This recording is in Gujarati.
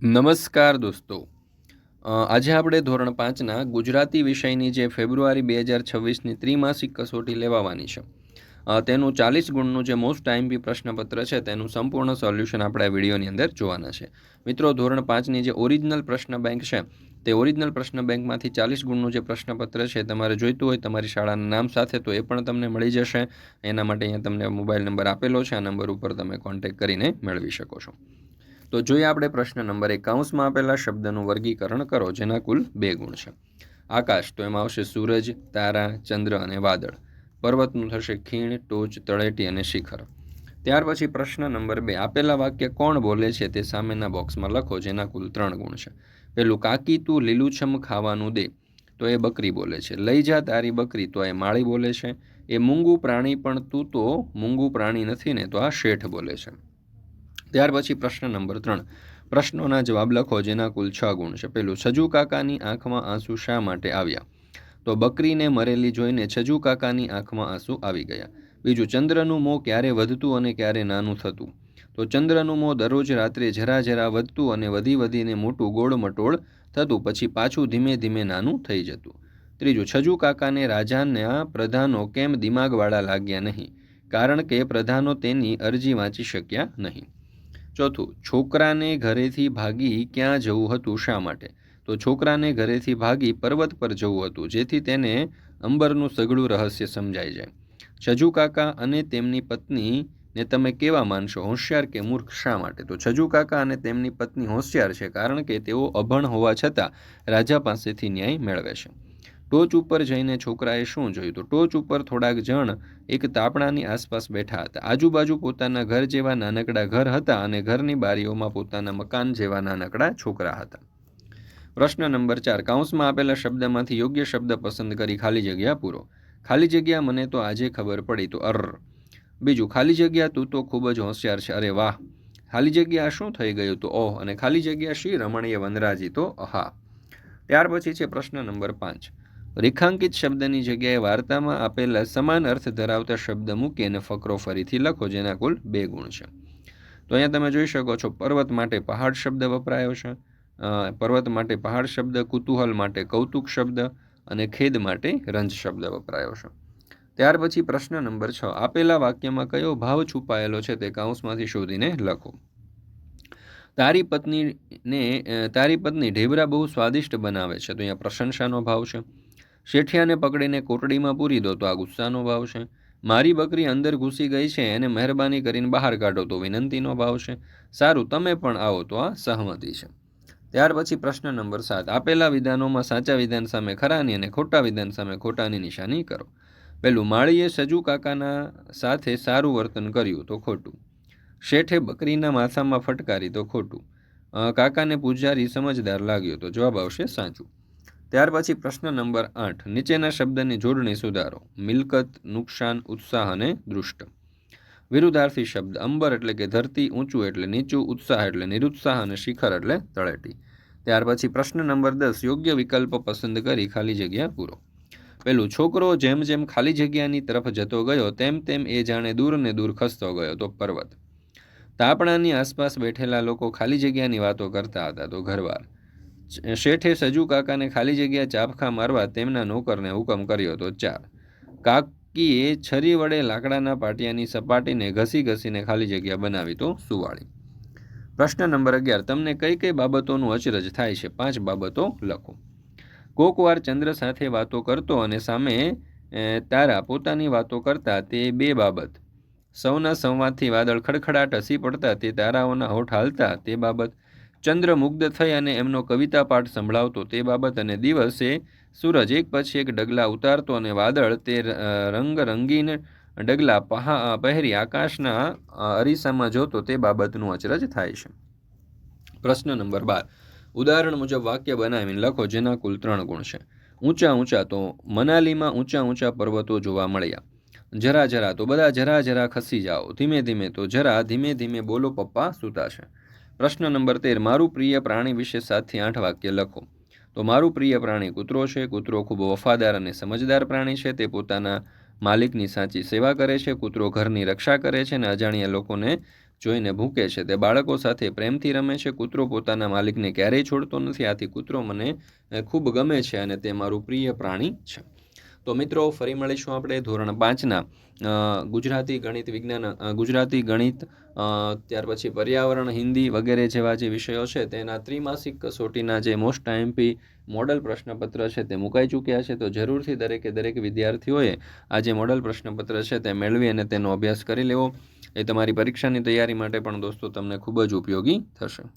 નમસ્કાર દોસ્તો. આજે આપણે ધોરણ પાંચના ગુજરાતી વિષયની જે ફેબ્રુઆરી બે હજાર છવ્વીસની ત્રિમાસિક કસોટી લેવાવાની છે. તેનું ચાલીસ ગુણનું જે મોસ્ટ ટાઈમપી પ્રશ્નપત્ર છે, તેનું સંપૂર્ણ સોલ્યુશન આપણે આ વિડીયોની અંદર જોવાના છે. મિત્રો, ધોરણ પાંચની જે ઓરિજિનલ પ્રશ્ન બેંક છે, તે ઓરિજિનલ પ્રશ્ન બેંકમાંથી ચાલીસ ગુણનું જે પ્રશ્નપત્ર છે, તમારે જોઈતું હોય, તમારી શાળાના નામ સાથે, તો એ પણ તમને મળી જશે. એના માટે અહીંયા તમને મોબાઈલ નંબર આપેલો છે, આ નંબર ઉપર તમે કોન્ટેક્ટ કરીને મેળવી શકો છો. તો જોઈએ આપણે પ્રશ્ન નંબર એક કૌંસમાં આપેલા શબ્દનું વર્ગીકરણ કરો, જેના કુલ બે ગુણ છે. આકાશ, તો એમાં આવશે સૂરજ, તારા, ચંદ્ર અને વાદળ. પર્વતનું થશે ખીણ, ટોચ, તળેટી અને શિખર. ત્યાર પછી પ્રશ્ન નંબર બે. આપેલા વાક્ય કોણ બોલે છે તે સામેના બોક્સમાં લખો, જેના કુલ ત્રણ ગુણ છે. પેલું, કાકી, તું લીલુંછમ ખાવાનું દે. તો એ બકરી બોલે છે. લઈ જા તારી બકરી. તો એ માળી બોલે છે. એ મૂંગું પ્રાણી, પણ તું તો મૂંગું પ્રાણી નથી ને, તો આ શેઠ બોલે છે. ત્યાર પછી પ્રશ્ન નંબર ત્રણ. પ્રશ્નોના જવાબ લખો, જેના કુલ છ ગુણ છે. પેલું, છજુ કાકાની આંખમાં આંસુ શા માટે આવ્યા? તો બકરીને મરેલી જોઈને છજુ કાકાની આંખમાં આંસુ આવી ગયા. બીજું, ચંદ્રનું મોં ક્યારે વધતું અને ક્યારે નાનું થતું? તો ચંદ્રનું મોં દરરોજ રાત્રે જરા જરા વધતું અને વધી વધીને મોટું ગોળમટોળ થતું, પછી પાછું ધીમે ધીમે નાનું થઈ જતું. ત્રીજું, છજુ કાકાને રાજાના પ્રધાનો કેમ દિમાગવાળા લાગ્યા નહીં? કારણ કે પ્રધાનો તેની અરજી વાંચી શક્યા નહીં. ચોથું, છોકરાને ઘરેથી ભાગી ક્યાં જવું હતું, શા માટે? તો છોકરાને ઘરેથી ભાગી પર્વત પર જવું હતું, જેથી તેને અંબરનું સઘળું રહસ્ય સમજાઈ જાય. છજુ કાકા અને તેમની પત્ની ને તમે કેવા માનશો? હોશિયાર કે મૂર્ખ? શા માટે? તો છજુ કાકા અને તેમની પત્ની હોશિયાર છે, કારણ કે તેઓ અભણ હોવા છતાં રાજા પાસેથી ન્યાય મેળવે છે. ટોચ ઉપર જઈને છોકરાએ શું જોયું? તો ટોચ ઉપર થોડાક જણ એક તાપણાની આસપાસ બેઠા હતા. આજુબાજુ પોતાના ઘર જેવા નાનકડા ઘર હતા અને ઘરની બારીઓમાં પોતાના મકાન જેવા નાનકડા છોકરા હતા. પ્રશ્ન નંબર ચાર. કાઉન્સમાં આપેલા શબ્દમાંથી યોગ્ય શબ્દ પસંદ કરી ખાલી જગ્યા પૂરો. ખાલી જગ્યા મને તો આજે ખબર પડી તો અર બીજું, ખાલી જગ્યા તું તો ખૂબ જ હોશિયાર છે. અરે વાહ! ખાલી જગ્યા શું થઈ ગયું તો ઓહ અને ખાલી જગ્યા શ્રી રમણીય વનરાજી તો હા ત્યાર પછી છે પ્રશ્ન નંબર પાંચ. રેખાંકિત શબ્દની જગ્યાએ વાર્તામાં આપેલા સમાન અર્થ ધરાવતા શબ્દ મૂકી અને ફકરો ફરીથી લખો, જેના કુલ બે ગુણ છે. તો અહીંયા તમે જોઈ શકો છો, પર્વત માટે પહાડ શબ્દ વપરાયો છે પર્વત માટે પહાડ શબ્દ, કુતૂહલ માટે કૌતુક શબ્દ અને ખેદ માટે રંજ શબ્દ વપરાયો છે. ત્યાર પછી પ્રશ્ન નંબર છ, આપેલા વાક્યમાં કયો ભાવ છુપાયેલો છે તે કાઉન્સમાંથી શોધીને લખો. તારી પત્નીને તારી પત્ની ઢેબરા બહુ સ્વાદિષ્ટ બનાવે છે. તો અહીંયા પ્રશંસાનો ભાવ છે. શેઠિયાને પકડીને કોટડીમાં પૂરી દો, તો આ ગુસ્સાનો ભાવ છે. મારી બકરી અંદર ઘૂસી ગઈ છે, એને મહેરબાની કરીને બહાર કાઢો, તો વિનંતીનો ભાવ છે. સારું, તમે પણ આવો, તો આ સહમતી છે. ત્યાર પછી પ્રશ્ન નંબર સાત. આપેલા વિધાનોમાં સાચા વિધાન સામે ખરાની અને ખોટા વિધાન સામે ખોટાની નિશાની કરો. પહેલું માળીએ સજુ કાકાના સાથે સારું વર્તન કર્યું, તો ખોટું. શેઠે બકરીના માથામાં ફટકારી, તો ખોટું. કાકાને પૂજારી સમજદાર લાગ્યો, તો જવાબ આવશે સાચું. ત્યાર પછી પ્રશ્ન નંબર આઠ. નીચેના શબ્દની જોડણી સુધારો. મિલકત, નુકસાન, ઉત્સાહ અને દૃષ્ટ. વિરુદ્ધાર્થી શબ્દ. અંબર એટલે કે ધરતી, ઊંચું એટલે નીચું, ઉત્સાહ એટલે નિરુત્સાહ અને શિખર એટલે તળેટી. ત્યાર પછી પ્રશ્ન નંબર દસ. યોગ્ય વિકલ્પ પસંદ કરી ખાલી જગ્યા પૂરો. પેલું, છોકરો જેમ જેમ ખાલી જગ્યાની તરફ જતો ગયો, તેમ તેમ એ જાણે દૂર ને દૂર ખસતો ગયો, તો પર્વત. તાપણાની આસપાસ બેઠેલા લોકો ખાલી જગ્યાની વાતો કરતા હતા, તો ઘરવાર. શેઠે સજુ કાકાને ખાલી જગ્યા ચાપખા મારવા તેમના નોકરને હુકમ કર્યો તો ચાર કાકીએ છરી વડે લાકડાના પાટિયાની સપાટીને ઘસી ઘસીને ખાલી જગ્યા બનાવી તો સુવાળી. પ્રશ્ન નંબર અગિયાર, તમને કઈ કઈ બાબતોનું અચરજ થાય છે? પાંચ બાબતો લખો. કોકવાર ચંદ્ર સાથે વાતો કરતો અને સામે તારા પોતાની વાતો કરતા તે બે બાબત. સૌના સંવાદથી વાદળ ખડખડાટ હસી પડતા તે તારાઓના હોઠ હાલતા તે બાબત. ચંદ્ર મુગ્ધ થઈ અને એમનો કવિતા પાઠ સંભળાવતો તે બાબત અને દિવસે સૂરજ એક પછી એક ડગલા ઉતારતો અને વાદળ તે રંગરંગીન રંગ રંગીન ડગલા પહા પહેરી આકાશના અરીસામાં જોતો તે બાબતનું અચરજ થાય છે. પ્રશ્ન નંબર બાર. ઉદાહરણ મુજબ વાક્ય બનાવીને લખો જેના કુલ ત્રણ ગુણ છે. ઊંચા ઊંચા તો મનાલીમાં ઊંચા ઊંચા પર્વતો જોવા મળ્યા. જરા જરા તો બધા જરા જરા ખસી જાઓ. ધીમે ધીમે તો જરા ધીમે ધીમે બોલો પપ્પા, સૂતા છે. પ્રશ્ન નંબર તેર, મારું પ્રિય પ્રાણી વિશે સાતથી આઠ વાક્ય લખો. તો મારું પ્રિય પ્રાણી કૂતરો છે. કૂતરો ખૂબ વફાદાર અને સમજદાર પ્રાણી છે. તે પોતાના માલિકની સાચી સેવા કરે છે. કૂતરો ઘરની રક્ષા કરે છે અને અજાણ્યા લોકોને જોઈને ભૂકે છે. તે બાળકો સાથે પ્રેમથી રમે છે. કૂતરો પોતાના માલિકને ક્યારેય છોડતો નથી. આથી કૂતરો મને ખૂબ ગમે છે અને તે મારું પ્રિય પ્રાણી છે. તો મિત્રો, ફરી મળીશું આપણે ધોરણ પાંચના. ગુજરાતી ગણિત વિજ્ઞાન ગુજરાતી ગણિત ત્યાર પછી પર્યાવરણ, હિન્દી વગેરે જેવા જે વિષયો છે, તેના ત્રિમાસિક કસોટીના જે મોસ્ટ આઈએમપી મોડલ પ્રશ્નપત્ર છે તે મુકાઈ ચૂક્યા છે. તો જરૂરથી દરેકે દરેક વિદ્યાર્થીઓએ આ જે મોડલ પ્રશ્નપત્ર છે તે મેળવી અને તેનો અભ્યાસ કરી લેવો. એ તમારી પરીક્ષાની તૈયારી માટે પણ દોસ્તો, તમને ખૂબ જ ઉપયોગી થશે.